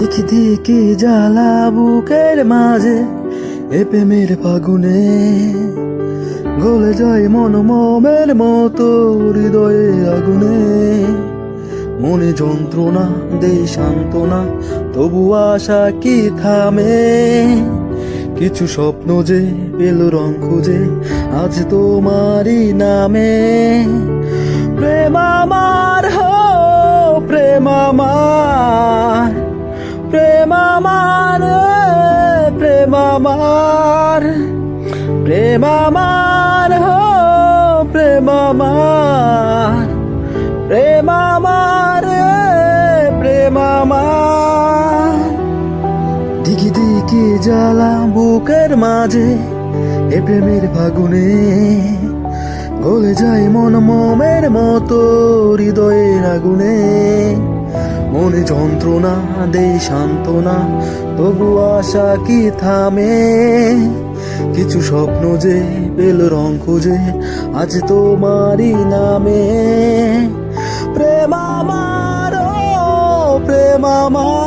দেখি দেখি জ্বালা বুকের মাঝে এ প্রেমের ফাগুনে। গলে যায় মন মোমের মতো হৃদয়ে আগুনে। মনে যন্ত্রণা দে সান্ত্বনা, তবু আশা কি থামে? কিছু স্বপ্ন যে পেল রং খুঁজে, আজ তোমারই নামে। প্রেম আমার, প্রেম আমার হো, প্রেম আমার প্রেম আমার প্রেম আমার। দিকি দিকি জ্বালা বুকের মাঝে এ প্রেমের ফাগুনে, গলে যায় মন মোমের মতো হৃদয়ের আগুনে। মনে যন্ত্রণা, দেই সান্ত্বনা, তবু আশা কি থামে? কিছু স্বপ্ন যে পেল রং খুঁজে আজ তোমারই নামে। প্রেমা মারো প্রেমা আমার।